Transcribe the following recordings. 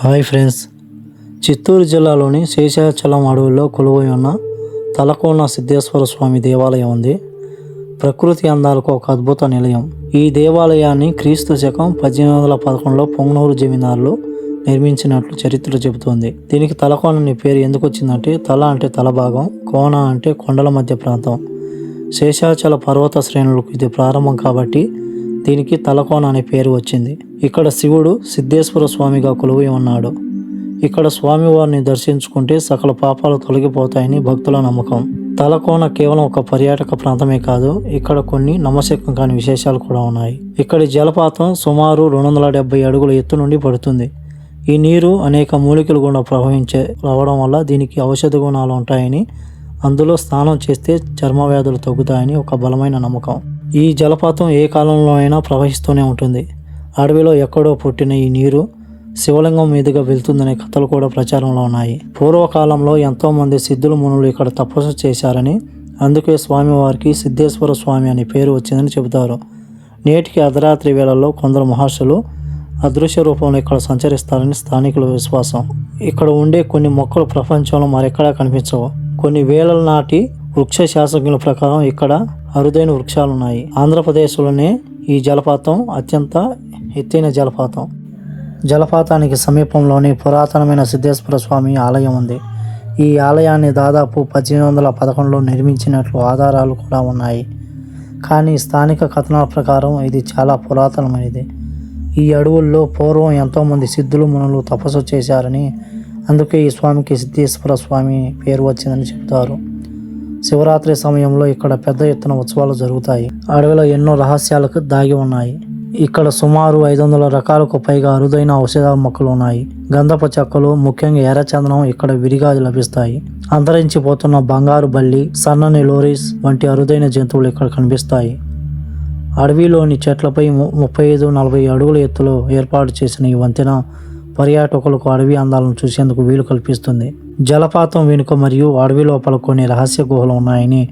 Hi friends. Chittoor జిల్లాలోని శేషాచలం అడవుల్లో కొలువై ఉన్న తలకోన సిద్ధేశ్వర స్వామి దేవాలయం ఉంది. ప్రకృతి అందాలకు ఒక అద్భుత నిలయం. ఈ దేవాలయాన్ని క్రీస్తు శకం పద్దెనిమిది వందల పదకొండులో పొంగనూరు జమీందారులు నిర్మించినట్లు చరిత్ర చెబుతోంది. దీనికి తలకోన అనే పేరు ఎందుకు వచ్చిందంటే తల అంటే తల భాగం కోన అంటే కొండల మధ్య ప్రాంతం. శేషాచల పర్వత శ్రేణులకు ఇది ప్రారంభం కాబట్టి దీనికి తలకోన అనే పేరు వచ్చింది. ఇక్కడ శివుడు సిద్ధేశ్వర స్వామిగా కొలువై ఉన్నాడు. ఇక్కడ స్వామివారిని దర్శించుకుంటే సకల పాపాలు తొలగిపోతాయని భక్తుల నమ్మకం. తలకోన కేవలం ఒక పర్యాటక ప్రాంతమే కాదు ఇక్కడ కొన్ని నమ్మశక్యం కాని విశేషాలు కూడా ఉన్నాయి. ఇక్కడి జలపాతం సుమారు రెండు వందల డెబ్బై అడుగుల ఎత్తు నుండి పడుతుంది. ఈ నీరు అనేక మూలికలు గుండా ప్రవహించే రావడం వల్ల దీనికి ఔషధ గుణాలు ఉంటాయని అందులో స్నానం చేస్తే చర్మ వ్యాధులు తగ్గుతాయని ఒక బలమైన నమ్మకం. ఈ జలపాతం ఏ కాలంలో అయినా ప్రవహిస్తూనే ఉంటుంది. అడవిలో ఎక్కడో పుట్టిన ఈ నీరు శివలింగం మీదుగా వెళ్తుందనే కథలు కూడా ప్రచారంలో ఉన్నాయి. పూర్వకాలంలో ఎంతోమంది సిద్ధులు మునులు ఇక్కడ తపస్సు చేశారని అందుకే స్వామివారికి సిద్ధేశ్వర స్వామి అనే పేరు వచ్చిందని చెబుతారు. నేటికి అర్ధరాత్రి వేళల్లో కొందరు మహర్షులు అదృశ్య రూపంలో ఇక్కడ సంచరిస్తారని స్థానికుల విశ్వాసం. ఇక్కడ ఉండే కొన్ని మొక్కలు ప్రపంచంలో మరెక్కడా కనిపించవు. కొన్ని వేల నాటి వృక్ష శాసకుల ప్రకారం ఇక్కడ అరుదైన వృక్షాలు ఉన్నాయి ఆంధ్రప్రదేశ్లోనే ఈ జలపాతం అత్యంత ఎత్తైన జలపాతం. జలపాతానికి సమీపంలోని పురాతనమైన సిద్ధేశ్వర స్వామి ఆలయం ఉంది. ఈ ఆలయాన్ని దాదాపు పద్దెనిమిది వందల పదకొండులో నిర్మించినట్లు ఆధారాలు కూడా ఉన్నాయి. కానీ స్థానిక కథనాల ప్రకారం ఇది చాలా పురాతనమైనది. ఈ అడవుల్లో పూర్వం ఎంతోమంది సిద్ధులు మునులు తపస్సు చేశారని అందుకే ఈ స్వామికి సిద్ధేశ్వర స్వామి పేరు వచ్చిందని చెబుతారు శివరాత్రి సమయంలో ఇక్కడ పెద్ద ఎత్తున ఉత్సవాలు జరుగుతాయి. అడవిలో ఎన్నో రహస్యాలకు దాగి ఉన్నాయి. ఇక్కడ సుమారు ఐదు వందల రకాలకు పైగా అరుదైన ఔషధ మొక్కలు ఉన్నాయి. గంధపు చెక్కలు ముఖ్యంగా ఎర్రచందనం ఇక్కడ విడిగా లభిస్తాయి. అంతరించిపోతున్న బంగారు బల్లి సన్నని లోరీస్ వంటి అరుదైన జంతువులు ఇక్కడ కనిపిస్తాయి. అడవిలోని చెట్లపై ము- ముప్పై ఐదు నలభై అడుగుల ఎత్తులో ఏర్పాటు చేసిన ఈ వంతెన పర్యాటకులకు అడవి అందాలను చూసేందుకు వీలు కల్పిస్తుంది. జలపాతం వెనుక మరియు అడవి లోపల కొన్ని రహస్య గుహలు ఉన్నాయని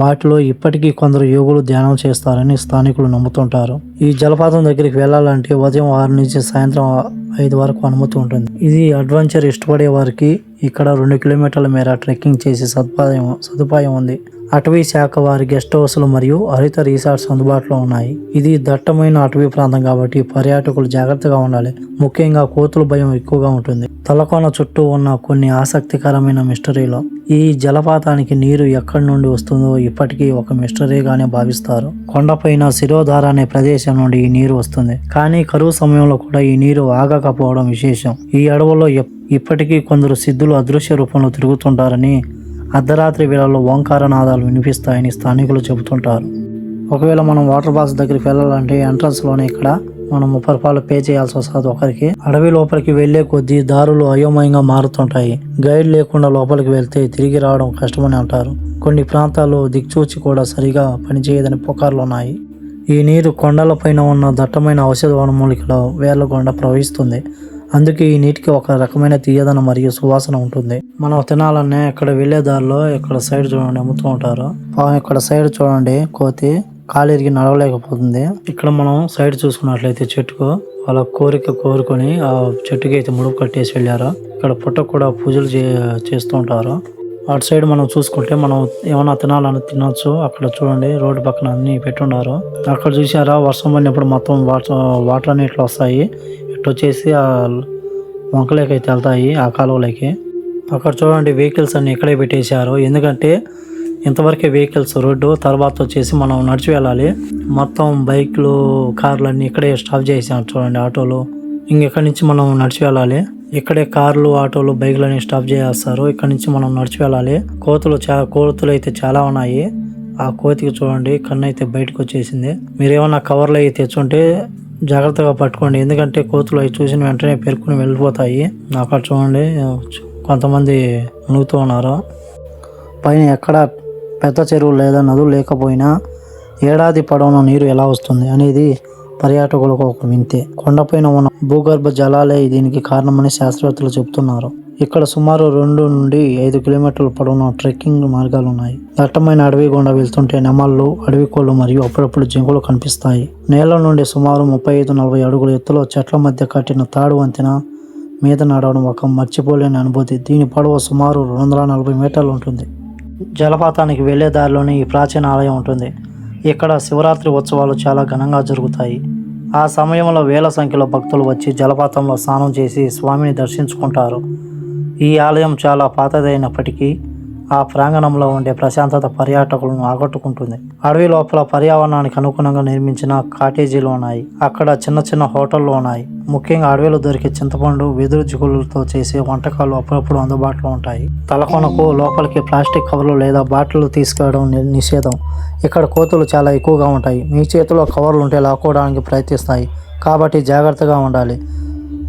వాటిలో ఇప్పటికీ కొందరు యోగులు ధ్యానం చేస్తారని స్థానికులు నమ్ముతుంటారు. ఈ జలపాతం దగ్గరికి వెళ్ళాలంటే ఉదయం ఆరు నుంచి సాయంత్రం ఐదు వరకు అనుమతి ఉంటుంది. ఇది అడ్వెంచర్ ఇష్టపడే వారికి ఇక్కడ రెండు కిలోమీటర్ల మేర ట్రెక్కింగ్ చేసే సదుపాయం సదుపాయం ఉంది. అటవీ శాఖ వారి గెస్ట్ హౌస్లు మరియు హరిత రిసార్ట్స్ అందుబాటులో ఉన్నాయి. ఇది దట్టమైన అటవీ ప్రాంతం కాబట్టి పర్యాటకులు జాగ్రత్తగా ఉండాలి. ముఖ్యంగా కోతుల భయం ఎక్కువగా ఉంటుంది. తలకోన చుట్టూ ఉన్న కొన్ని ఆసక్తికరమైన మిస్టరీలో. ఈ జలపాతానికి నీరు ఎక్కడి నుండి వస్తుందో ఇప్పటికీ ఒక మిస్టరీగానే భావిస్తారు. కొండపైన శిరోధార అనే ప్రదేశం నుండి ఈ నీరు వస్తుంది. కానీ కరువు సమయంలో కూడా ఈ నీరు ఆగకపోవడం విశేషం. ఈ అడవుల్లో ఇప్పటికీ కొందరు సిద్ధులు అదృశ్య రూపంలో తిరుగుతుంటారని అర్ధరాత్రి వేళల్లో ఓంకార నాదాలు వినిపిస్తాయని స్థానికులు చెబుతుంటారు. ఒకవేళ మనం వాటర్ బాక్స్ దగ్గరికి వెళ్ళాలంటే ఎంట్రన్స్లోనే ఇక్కడ మనం ముప్పై రూపాయలు పే చేయాల్సి వస్తుంది ఒకరికి అడవి లోపలికి వెళ్ళే కొద్దీ దారులు అయోమయంగా మారుతుంటాయి. గైడ్ లేకుండా లోపలికి వెళ్తే తిరిగి రావడం కష్టమని అంటారు. కొన్ని ప్రాంతాల్లో దిక్చూచి కూడా సరిగా పనిచేయదని పుకార్లు ఉన్నాయి. ఈ నీరు కొండలపైన ఉన్న దట్టమైన ఔషధ వనమూలికల వేర్లకుండ ప్రవహిస్తుంది. అందుకే ఈ నీటికి ఒక రకమైన తీయదనం మరియు సువాసన ఉంటుంది. మనం తినాలనే ఇక్కడ వెళ్ళే దారిలో ఇక్కడ సైడ్ చూడండి అమ్ముతూ ఉంటారు. పాపం ఇక్కడ సైడ్ చూడండి కోతి కాలిరిగి నడవలేకపోతుంది. ఇక్కడ మనం సైడ్ చూసుకున్నట్లయితే చెట్టుకు వాళ్ళ కోరిక కోరుకొని ఆ చెట్టుకి అయితే ముడుపు కట్టేసి వెళ్ళారు. ఇక్కడ పుట్టకు కూడా పూజలు చే చేస్తూ ఉంటారు. అటు సైడ్ మనం చూసుకుంటే మనం ఏమైనా తినాలని తినొచ్చు. అక్కడ చూడండి రోడ్డు పక్కన అన్ని పెట్టున్నారు అక్కడ చూసారా? వర్షం పడినప్పుడు మొత్తం వాటర్ వాటర్ అన్ని ఇట్లా వస్తాయి. ఇటు వచ్చేసి ఆ వంకలేకి అయితే వెళ్తాయి ఆ కాలువలోకి. అక్కడ చూడండి వెహికల్స్ అన్ని ఇక్కడే పెట్టేశారు. ఎందుకంటే ఇంతవరకే వెహికల్స్ రోడ్డు తర్వాత వచ్చేసి మనం నడిచి వెళ్ళాలి. మొత్తం బైక్లు కార్లు అన్నీ ఇక్కడే స్టాప్ చేసాం చూడండి ఆటోలు. ఇంకెక్కడి నుంచి మనం నడిచి వెళ్ళాలి. ఇక్కడే కార్లు ఆటోలు బైక్లు అన్ని స్టాప్ చేస్తారు ఇక్కడ నుంచి మనం నడిచి వెళ్ళాలి. కోతులు చా కోతులు అయితే చాలా ఉన్నాయి. ఆ కోతికి చూడండి కన్ను అయితే బయటకు వచ్చేసింది. మీరు ఏమైనా కవర్లు అయితే తెచ్చుంటే జాగ్రత్తగా పట్టుకోండి. ఎందుకంటే కోతులు అవి చూసిన వెంటనే పేర్కొని వెళ్ళిపోతాయి. అక్కడ చూడండి కొంతమంది మునుగుతూ ఉన్నారు. పైన ఎక్కడ పెద్ద చెరువు లేదా నదులు లేకపోయినా ఏడాది పొడవునా నీరు ఎలా వస్తుంది అనేది పర్యాటకులకు ఒక వింతే. కొండపైన ఉన్న భూగర్భ జలాలే దీనికి కారణమని శాస్త్రవేత్తలు చెబుతున్నారు. ఇక్కడ సుమారు రెండు నుండి ఐదు కిలోమీటర్ల పొడవున ట్రెక్కింగ్ మార్గాలు ఉన్నాయి దట్టమైన అడవి గుండా వెళ్తుంటే నెమళ్ళు అడవి కోళ్ళు మరియు అప్పుడప్పుడు జింకలు కనిపిస్తాయి. నేల నుండి సుమారు ముప్పై ఐదు నలభై అడుగుల ఎత్తులో చెట్ల మధ్య కట్టిన తాడు వంతెన మీద నడవడం ఒక మర్చిపోలేని అనుభూతి. దీని పొడవు సుమారు రెండు వందల నలభై మీటర్లు ఉంటుంది. జలపాతానికి వెళ్ళే దారిలోనే ఈ ప్రాచీన ఆలయం ఉంటుంది. ఇక్కడ శివరాత్రి ఉత్సవాలు చాలా ఘనంగా జరుగుతాయి. ఆ సమయంలో వేల సంఖ్యలో భక్తులు వచ్చి జలపాతంలో స్నానం చేసి స్వామిని దర్శించుకుంటారు. ఈ ఆలయం చాలా పాతదైనప్పటికీ ఆ ప్రాంగణంలో ఉండే ప్రశాంతత పర్యాటకులను ఆకట్టుకుంటుంది. అడవి లోపల పర్యావరణానికి అనుగుణంగా నిర్మించిన కాటేజీలు ఉన్నాయి. అక్కడ చిన్న చిన్న హోటళ్ళు ఉన్నాయి. ముఖ్యంగా అడవిలో దొరికే చింతపండు వెదురు జిగుళ్ళతో చేసే వంటకాలు అప్పుడప్పుడు అందుబాటులో ఉంటాయి. తలకొనకు లోపలికి ప్లాస్టిక్ కవర్లు లేదా బాటిల్లు తీసుకెళ్ళడం నిషేధం. ఇక్కడ కోతులు చాలా ఎక్కువగా ఉంటాయి. మీ చేతిలో కవర్లు ఉంటే లాక్కోవడానికి ప్రయత్నిస్తాయి. కాబట్టి జాగ్రత్తగా ఉండాలి.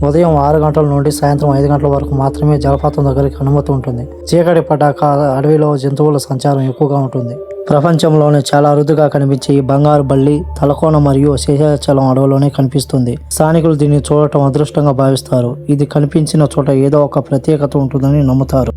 ఉదయం ఆరు గంటల నుండి సాయంత్రం ఐదు గంటల వరకు మాత్రమే జలపాతం దగ్గరికి అనుమతి ఉంటుంది. చీకటి పడ్డాక అడవిలో జంతువుల సంచారం ఎక్కువగా ఉంటుంది. ప్రపంచంలోనే చాలా అరుదుగా కనిపించే ఈ బంగారు బల్లి తలకోన మరియు శేషాచలం అడవిలోనే కనిపిస్తుంది. స్థానికులు దీన్ని చూడటం అదృష్టంగా భావిస్తారు. ఇది కనిపించిన చోట ఏదో ఒక ప్రత్యేకత ఉంటుందని నమ్ముతారు.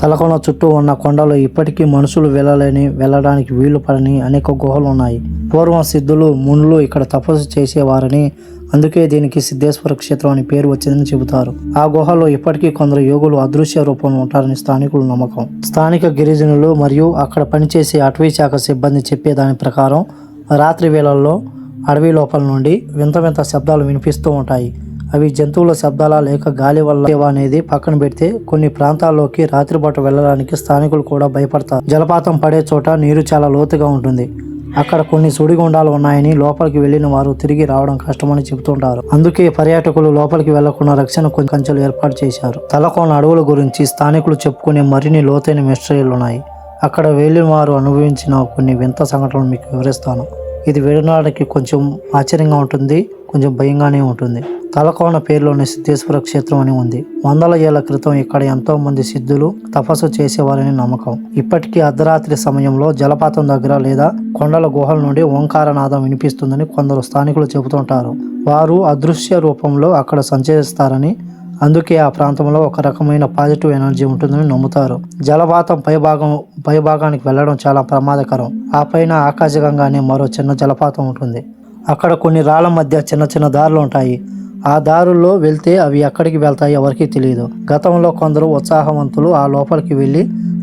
తలకోన చుట్టూ ఉన్న కొండలు ఇప్పటికీ మనుషులు వెళ్ళలేని వెళ్ళడానికి వీలు పడని అనేక గుహలు ఉన్నాయి. పూర్వం సిద్ధులు మునులు ఇక్కడ తపస్సు చేసేవారని అందుకే దీనికి సిద్ధేశ్వర క్షేత్రం అని పేరు వచ్చిందని చెబుతారు. ఆ గుహలో ఇప్పటికీ కొందరు యోగులు అదృశ్య రూపంలో ఉంటారని స్థానికులు నమ్మకం. స్థానిక గిరిజనులు మరియు అక్కడ పనిచేసే అటవీ శాఖ సిబ్బంది చెప్పే దాని ప్రకారం రాత్రి వేళల్లో అడవి లోపల నుండి వింత వింత శబ్దాలు వినిపిస్తూ ఉంటాయి. అవి జంతువుల శబ్దాల లేక గాలి వల్ల అనేది పక్కన పెడితే కొన్ని ప్రాంతాల్లోకి రాత్రిపాటు వెళ్ళడానికి స్థానికులు కూడా భయపడతారు. జలపాతం పడే చోట నీరు చాలా లోతుగా ఉంటుంది. అక్కడ కొన్ని సుడిగుండాలు ఉన్నాయని లోపలికి వెళ్ళిన వారు తిరిగి రావడం కష్టమని చెబుతుంటారు. అందుకే పర్యాటకులు లోపలికి వెళ్ళకుండా రక్షణ కొన్ని కంచెలు ఏర్పాటు చేశారు. తలకోన అడవుల గురించి స్థానికులు చెప్పుకునే మరిన్ని లోతైన మిస్టరీలు ఉన్నాయి. అక్కడ వెళ్ళిన వారు అనుభవించిన కొన్ని వింత సంఘటనలు మీకు వివరిస్తాను. ఇది వినడానికి కొంచెం ఆశ్చర్యంగా ఉంటుంది. కొంచెం భయంగానే ఉంటుంది. తలకోన పేరులోని సిద్ధేశ్వర క్షేత్రం అని ఉంది. వందల ఏళ్ళ క్రితం ఇక్కడ ఎంతో మంది సిద్ధులు తపస్సు చేసేవారని నమ్మకం. ఇప్పటికీ అర్ధరాత్రి సమయంలో జలపాతం దగ్గర లేదా కొండల గుహల నుండి ఓంకారనాదం వినిపిస్తుందని కొందరు స్థానికులు చెబుతుంటారు. వారు అదృశ్య రూపంలో అక్కడ సంచరిస్తారని అందుకే ఆ ప్రాంతంలో ఒక రకమైన పాజిటివ్ ఎనర్జీ ఉంటుందని నమ్ముతారు. జలపాతం పైభాగం పైభాగానికి వెళ్ళడం చాలా ప్రమాదకరం. ఆ పైన ఆకాశగంగానే మరో చిన్న జలపాతం ఉంటుంది. అక్కడ కొన్ని రాళ్ళ మధ్య చిన్న చిన్న దారులు ఉంటాయి. ఆ దారుల్లో వెళ్తే అవి ఎక్కడికి వెళ్తాయి ఎవరికీ తెలియదు గతంలో కొందరు ఉత్సాహవంతులు ఆ లోపలికి వెళ్ళి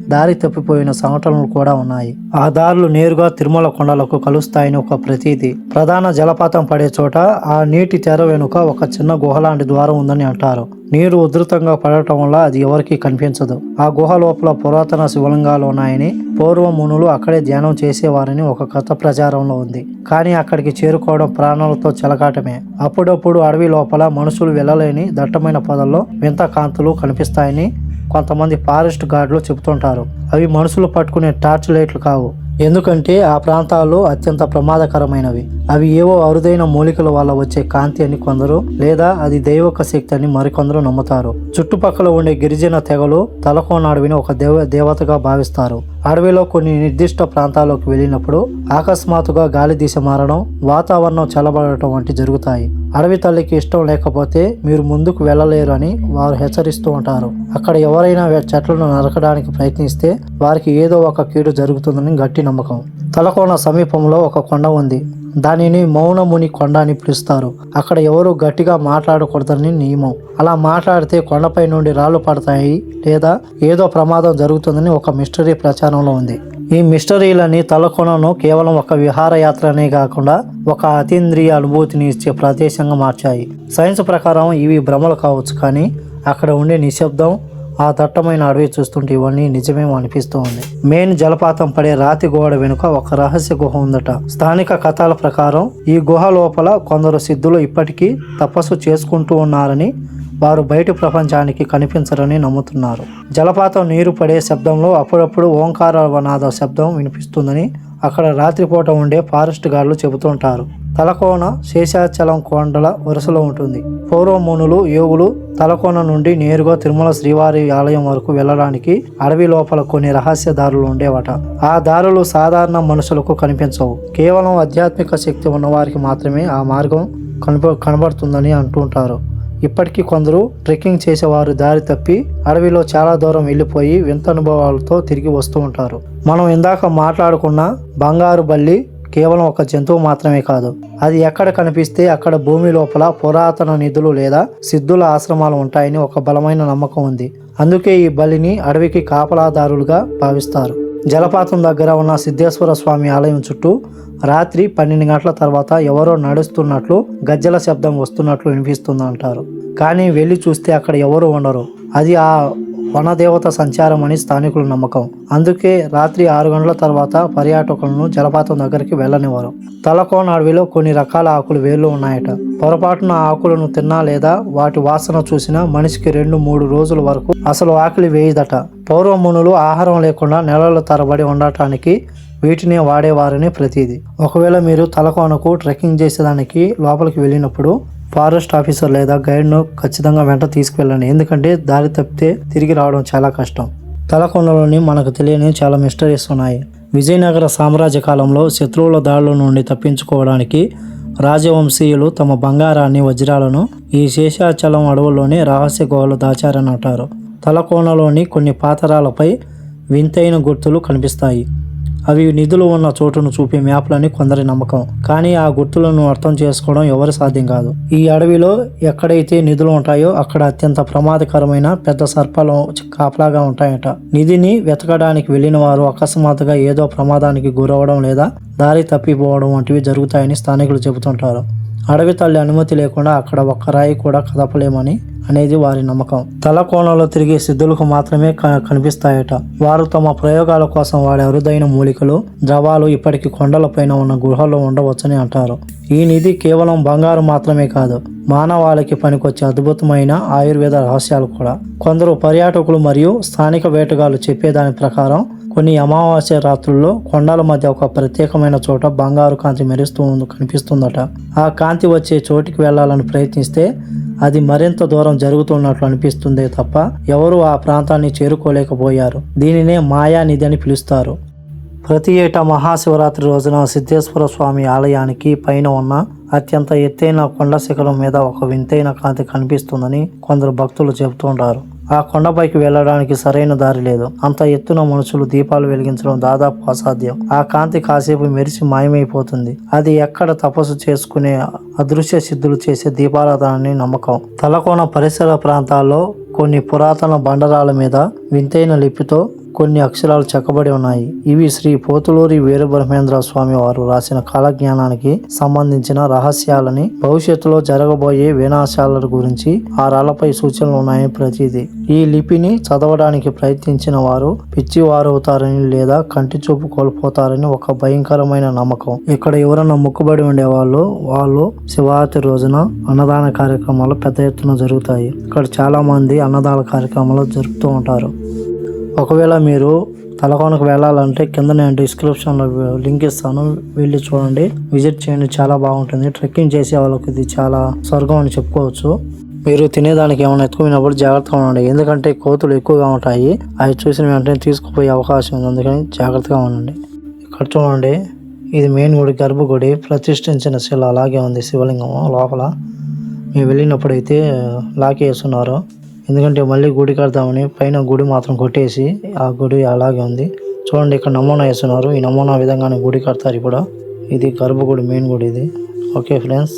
దారి తప్పిపోయిన సంఘటనలు కూడా ఉన్నాయి. ఆ దారులు నేరుగా తిరుమల కొండలకు కలుస్తాయని ఒక ప్రతీతి. ప్రధాన జలపాతం పడే చోట ఆ నీటి తెర వెనుక ఒక చిన్న గుహ లాంటి ద్వారం ఉందని అంటారు. నీరు ఉధృతంగా పడటం వల్ల అది ఎవరికీ కనిపించదు. ఆ గుహ లోపల పురాతన శివలింగాలు ఉన్నాయని పూర్వ మునులు అక్కడే ధ్యానం చేసేవారని ఒక కథ ప్రచారంలో ఉంది. కానీ అక్కడికి చేరుకోవడం ప్రాణాలతో చెలకాటమే. అప్పుడప్పుడు అడవి లోపల మనుషులు వెళ్ళలేని దట్టమైన పొదల్లో వింత కాంతులు కనిపిస్తాయని కొంతమంది ఫారెస్ట్ గార్డులు చెబుతుంటారు. అవి మనుషులు పట్టుకునే టార్చ్ లైట్లు కావు. ఎందుకంటే ఆ ప్రాంతాల్లో అత్యంత ప్రమాదకరమైనవి. అవి ఏవో అరుదైన మూలికల వల్ల వచ్చే కాంతి అని కొందరు లేదా అది దైవక శక్తి అని మరికొందరు నమ్ముతారు. చుట్టుపక్కల ఉండే గిరిజన తెగలు తలకోనాడివిని ఒక దేవ దేవతగా భావిస్తారు. అడవిలో కొన్ని నిర్దిష్ట ప్రాంతాలకు వెళ్ళినప్పుడు అకస్మాత్తుగా గాలి దిశ మారడం వాతావరణం చల్లబడటం వంటి జరుగుతాయి. అడవి తల్లికి ఇష్టం లేకపోతే మీరు ముందుకు వెళ్ళలేరు అని వారు హెచ్చరిస్తూ ఉంటారు. అక్కడ ఎవరైనా చెట్లను నరకడానికి ప్రయత్నిస్తే వారికి ఏదో ఒక కీడు జరుగుతుందని గట్టి నమ్మకం. తలకోన సమీపంలో ఒక కొండ ఉంది. దానిని మౌనముని కొండ అని పిలుస్తారు. అక్కడ ఎవరు గట్టిగా మాట్లాడకూడదని నియమం. అలా మాట్లాడితే కొండపై నుండి రాళ్ళు పడతాయి లేదా ఏదో ప్రమాదం జరుగుతుందని ఒక మిస్టరీ ప్రచారంలో ఉంది. ఈ మిస్టరీలని తలకొనను కేవలం ఒక విహారయాత్రనే కాకుండా ఒక అతీంద్రియ అనుభూతిని ఇచ్చే ప్రదేశంగా మార్చాయి. సైన్స్ ప్రకారం ఇవి భ్రమలు కావచ్చు కానీ అక్కడ ఉండే నిశ్శబ్దం ఆ దట్టమైన అడవి చూస్తుంటే ఇవన్నీ నిజమేమో అనిపిస్తూ ఉంది మెయిన్ జలపాతం పడే రాతి గోడ వెనుక ఒక రహస్య గుహ ఉందట. స్థానిక కథల ప్రకారం ఈ గుహ లోపల కొందరు సిద్ధులు ఇప్పటికీ తపస్సు చేసుకుంటూ ఉన్నారని వారు బయటి ప్రపంచానికి కనిపించరని నమ్ముతున్నారు. జలపాతం నీరు పడే శబ్దంలో అప్పుడప్పుడు ఓంకారవనాద శబ్దం వినిపిస్తుందని అక్కడ రాత్రిపూట ఉండే ఫారెస్ట్ గార్డులు చెబుతుంటారు. తలకోన శేషాచలం కొండల వరుసలో ఉంటుంది. పౌరమునులు యోగులు తలకోన నుండి నేరుగా తిరుమల శ్రీవారి ఆలయం వరకు వెళ్ళడానికి అడవి లోపల కొన్ని రహస్య దారులు ఉండేవట. ఆ దారులు సాధారణ మనుషులకు కనిపించవు. కేవలం ఆధ్యాత్మిక శక్తి ఉన్నవారికి మాత్రమే ఆ మార్గం కనబ కనబడుతుందని అంటుంటారు ఇప్పటికీ కొందరు ట్రెక్కింగ్ చేసేవారు దారి తప్పి అడవిలో చాలా దూరం వెళ్ళిపోయి వింత అనుభవాలతో తిరిగి వస్తూ ఉంటారు. మనం ఇందాక మాట్లాడుకున్న బంగారు బల్లి కేవలం ఒక జంతువు మాత్రమే కాదు. అది ఎక్కడ కనిపిస్తే అక్కడ భూమి లోపల పురాతన నిధులు లేదా సిద్ధుల ఆశ్రమాలు ఉంటాయని ఒక బలమైన నమ్మకం ఉంది. అందుకే ఈ బలిని అడవికి కాపలాదారులుగా భావిస్తారు. జలపాతం దగ్గర ఉన్న సిద్ధేశ్వర స్వామి ఆలయం చుట్టూ రాత్రి పన్నెండు గంటల తర్వాత ఎవరో నడుస్తున్నట్లు గజ్జల శబ్దం వస్తున్నట్లు వినిపిస్తుంది అంటారు కానీ వెళ్ళి చూస్తే అక్కడ ఎవరు ఉండరు. అది ఆ వనదేవత సంచారం అని స్థానికుల నమ్మకం. అందుకే రాత్రి ఆరు గంటల తర్వాత పర్యాటకులను జలపాతం దగ్గరికి వెళ్ళనివ్వరు. తలకోన అడవిలో కొన్ని రకాల ఆకులు వేళ్ళు ఉన్నాయట. పొరపాటున ఆకులను తిన్నా లేదా వాటి వాసన చూసినా మనిషికి రెండు మూడు రోజుల వరకు అసలు ఆకలి వేయదట. పౌర్వమునులు ఆహారం లేకుండా నెలల తరబడి ఉండటానికి వీటినే వాడేవారని ప్రతీది. ఒకవేళ మీరు తలకోనకు ట్రెక్కింగ్ చేసేదానికి లోపలికి వెళ్ళినప్పుడు ఫారెస్ట్ ఆఫీసర్ లేదా గైడ్ను ఖచ్చితంగా వెంట తీసుకువెళ్ళండి. ఎందుకంటే దారి తప్పితే తిరిగి రావడం చాలా కష్టం. తలకొండలోని మనకు తెలియని చాలా మిస్టరీస్ ఉన్నాయి. విజయనగర సామ్రాజ్య కాలంలో శత్రువుల దాడుల నుండి తప్పించుకోవడానికి రాజవంశీయులు తమ బంగారాన్ని వజ్రాలను ఈ శేషాచలం అడవుల్లోని రహస్య గుహలు దాచారని అంటారు. తలకోనలోని కొన్ని పాతరాలపై వింతైన గుర్తులు కనిపిస్తాయి. అవి నిధులు ఉన్న చోటును చూపే మ్యాప్లని కొందరి నమ్మకం. కానీ ఆ గుర్తులను అర్థం చేసుకోవడం ఎవరి సాధ్యం కాదు. ఈ అడవిలో ఎక్కడైతే నిధులు ఉంటాయో అక్కడ అత్యంత ప్రమాదకరమైన పెద్ద సర్పాలు కాపలాగా ఉంటాయట. నిధిని వెతకడానికి వెళ్ళిన వారు అకస్మాత్తుగా ఏదో ప్రమాదానికి గురవడం లేదా దారి తప్పిపోవడం వంటివి జరుగుతాయని స్థానికులు చెబుతుంటారు. అడవి తల్లి అనుమతి లేకుండా అక్కడ ఒక్క రాయి కూడా కదపలేమని అనేది వారి నమ్మకం. తల కోణంలో తిరిగే సిద్ధులకు మాత్రమే క- కనిపిస్తాయట. వారు తమ ప్రయోగాల కోసం వాడే అరుదైన మూలికలు ద్రవాలు ఇప్పటికీ కొండలపైన ఉన్న గుహల్లో ఉండవచ్చని అంటారు. ఈ నిధి కేవలం బంగారు మాత్రమే కాదు మానవాళికి పనికొచ్చే అద్భుతమైన ఆయుర్వేద రహస్యాలు కూడా. కొందరు పర్యాటకులు మరియు స్థానిక వేటగాళ్ళు చెప్పేదాని ప్రకారం కొన్ని అమావాస్య రాత్రుల్లో కొండల మధ్య ఒక ప్రత్యేకమైన చోట బంగారు కాంతి మెరుస్తూ కనిపిస్తుందట. ఆ కాంతి వచ్చే చోటికి వెళ్ళాలని ప్రయత్నిస్తే అది మరింత దూరం జరుగుతున్నట్లు అనిపిస్తుందే తప్ప ఎవరూ ఆ ప్రాంతాన్ని చేరుకోలేకపోయారు. దీనినే మాయానిధి అని పిలుస్తారు. ప్రతి ఏటా మహాశివరాత్రి రోజున సిద్ధేశ్వర స్వామి ఆలయానికి పైన ఉన్న అత్యంత ఎత్తైన కొండ శిఖరం మీద ఒక వింతైన కాంతి కనిపిస్తుందని కొందరు భక్తులు చెబుతుంటారు. ఆ కొండపైకి వెళ్ళడానికి సరైన దారి లేదు. అంత ఎత్తున మనుషులు దీపాలు వెలిగించడం దాదాపు అసాధ్యం. ఆ కాంతి కాసేపు మెరిసి మాయమైపోతుంది. అది ఎక్కడ తపస్సు చేసుకునే అదృశ్య సిద్ధులు చేసే దీపారాధనని నమ్మకం. తలకోన పరిసర ప్రాంతాల్లో కొన్ని పురాతన బండరాల మీద వింతైన లిపితో కొన్ని అక్షరాలు చెక్కబడి ఉన్నాయి. ఇవి శ్రీ పోతులూరి వీరబ్రహ్మేంద్ర స్వామి వారు రాసిన కాలజ్ఞానానికి సంబంధించిన రహస్యాలని భవిష్యత్తులో జరగబోయే వినాశాల గురించి ఆ రాళ్ళపై సూచనలు ఉన్నాయని ప్రతీది. ఈ లిపిని చదవడానికి ప్రయత్నించిన వారు పిచ్చివారవుతారని లేదా కంటి చూపు కోల్పోతారని ఒక భయంకరమైన నమ్మకం. ఇక్కడ ఎవరన్నా మొక్కుబడి ఉండేవాళ్ళు వాళ్ళు శివరాత్రి రోజున అన్నదాన కార్యక్రమాలు పెద్ద ఎత్తున జరుగుతాయి. ఇక్కడ చాలా మంది అన్నదాన కార్యక్రమాలు జరుపుతూ ఉంటారు. ఒకవేళ మీరు తలకోనకు వెళ్ళాలంటే కింద నేను డిస్క్రిప్షన్లో లింక్ ఇస్తాను. వెళ్ళి చూడండి. విజిట్ చేయండి. చాలా బాగుంటుంది. ట్రెక్కింగ్ చేసే వాళ్ళకి ఇది చాలా స్వర్గం అని చెప్పుకోవచ్చు. మీరు తినేదానికి ఏమైనా ఎత్తుకున్నప్పుడు జాగ్రత్తగా ఉండండి. ఎందుకంటే కోతులు ఎక్కువగా ఉంటాయి. అవి చూసిన వెంటనే తీసుకుపోయే అవకాశం ఉంది. అందుకని జాగ్రత్తగా ఉండండి. ఇక్కడ చూడండి. ఇది మెయిన్ గుడి గర్భగుడి. ప్రతిష్ఠించిన శిల. అలాగే ఉంది శివలింగం లోపల. మేము వెళ్ళినప్పుడు అయితే లాకేస్తున్నారు ఎందుకంటే మళ్ళీ గుడి కడతామని పైన గుడి మాత్రం కొట్టేసి ఆ గుడి అలాగే ఉంది. చూడండి ఇక్కడ నమూనా వేస్తున్నారు. ఈ నమూనా విధంగానే గుడి కడతారు ఇప్పుడు. ఇది గర్భగుడి మెయిన్ గుడి ఇది. Okay friends.